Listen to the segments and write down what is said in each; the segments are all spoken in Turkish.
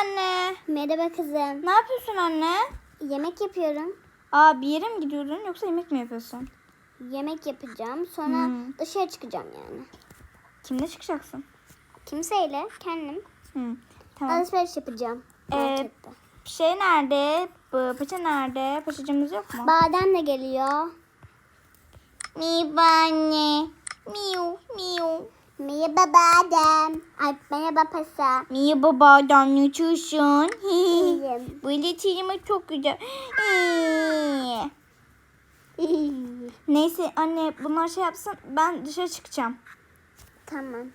anne. Merhaba kızım. Ne yapıyorsun anne? Yemek yapıyorum. Aa bir yere mi gidiyordun yoksa yemek mi yapıyorsun? Yemek yapacağım. Sonra Hmm. dışarı çıkacağım yani. Kimle çıkacaksın? Kimseyle kendim Hı. Tamam. alışveriş yapacağım. Ee. Şey nerede? Paça nerede? Paçacığımız yok mu? Badem de geliyor. Merhaba anne. Miu. Merhaba badem. Ay merhaba pasa. Merhaba badem içiyorsun? İyiyim. Böyle çiğnemek çok güzel. Neyse anne bunlar şey yapsın ben dışarı çıkacağım. tamam.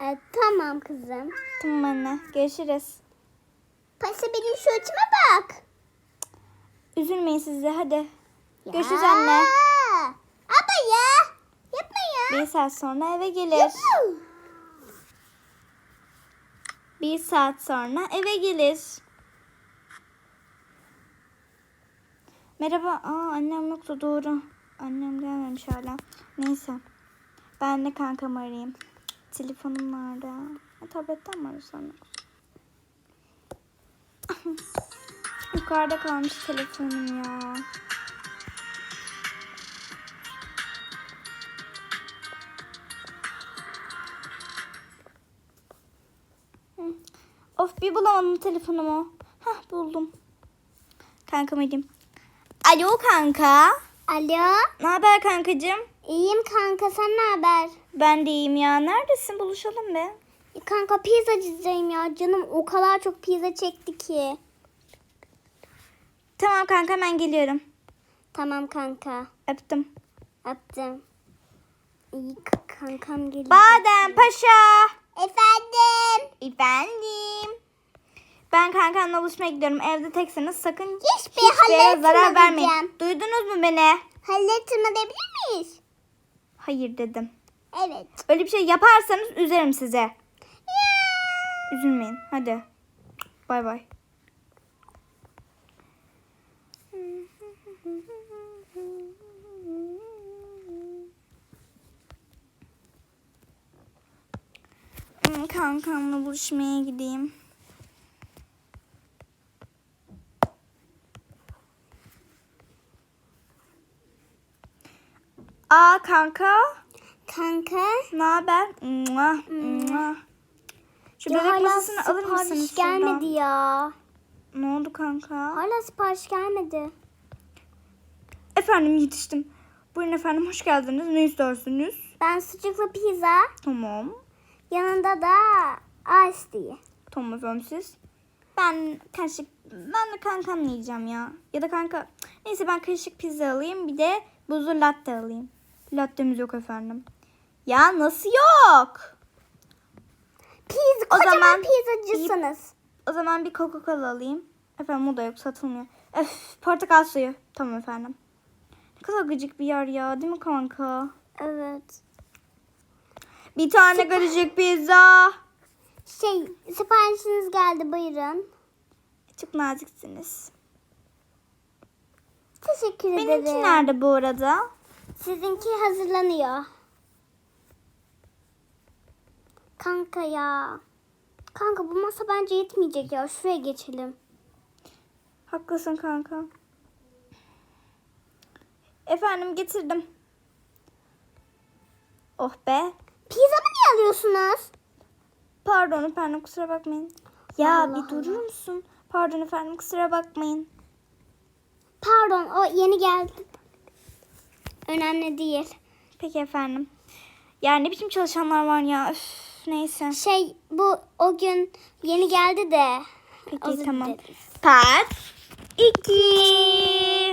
Ee, tamam kızım. Tamam anne görüşürüz. Pasa benim şu açıma bak. Üzülmeyin siz de hadi. Ya. Görüşürüz anne. Ama ya. Yapma ya. Bir saat sonra eve gelir. Bir saat sonra eve gelir. Merhaba. Aa, annem yoktu doğru. Annem gelmemiş hala. Neyse. Ben de kankamı arayayım. Telefonum nerede? Tabletten mi arasam? Yukarıda kalmış telefonum ya. Of bir bulamadım telefonumu. Hah buldum. Kankam arayayım. Alo kanka. Alo. Ne haber kankacığım? İyiyim kanka sen ne haber? Ben de iyiyim ya. Neredesin? Buluşalım be. Kanka pizzacıdayım ya. Canım o kadar çok pizza çekti ki. Tamam kanka hemen geliyorum. Tamam kanka. Öptüm. Öptüm. İyi kankam geliyor. Badem Paşa. Efendim. Efendim. Ben kankamla buluşmaya gidiyorum. Evde teksiniz. Sakın Hiçbir hiçbir yere zarar vermeyin. Duydunuz mu beni? Halletme edebilir miyiz? Hayır dedim. Evet. Öyle bir şey yaparsanız üzerim size. Üzülmeyin. Hadi. Bay bay. Hmm, Kankamla buluşmaya gideyim. Aa kanka, Kanka. ne haber? Mua. Şu Ya bebek masasını alır sipariş mısınız gelmedi şuradan? ya. Ne oldu kanka? Hala sipariş gelmedi. Efendim yetiştim. Buyurun efendim hoş geldiniz. Ne istersiniz? Ben sucuklu pizza. Tamam. Yanında da ice tea. Tamam efendim siz. Ben karışık, ben de kankamla yiyeceğim ya. Ya da kanka, neyse ben karışık pizza alayım. Bir de buzlu latte alayım. Lattemiz yok efendim. Ya nasıl yok? Pizza, O zaman pizzacısınız. O zaman bir Coca-Cola alayım. Efendim o da yok satılmıyor. Öf portakal suyu. Tamam efendim. Ne kadar gıcık bir yer ya değil mi kanka? Evet. Bir tane karışık pizza. Şey siparişiniz geldi buyurun. Çok naziksiniz. Teşekkür ederim. Benimki nerede bu arada? Sizinki hazırlanıyor. Kanka ya. Kanka bu masa bence yetmeyecek ya. Şuraya geçelim. Haklısın kanka. Efendim getirdim. Oh be. Pizza mı niye alıyorsunuz? Pardon efendim kusura bakmayın. Ya Allah bir durur musun? Pardon efendim kusura bakmayın. Pardon o yeni geldi. Önemli değil. Peki efendim. Ya ne biçim çalışanlar var ya. Üf, neyse. Şey bu o gün yeni geldi de. Peki Özür tamam. Part 2.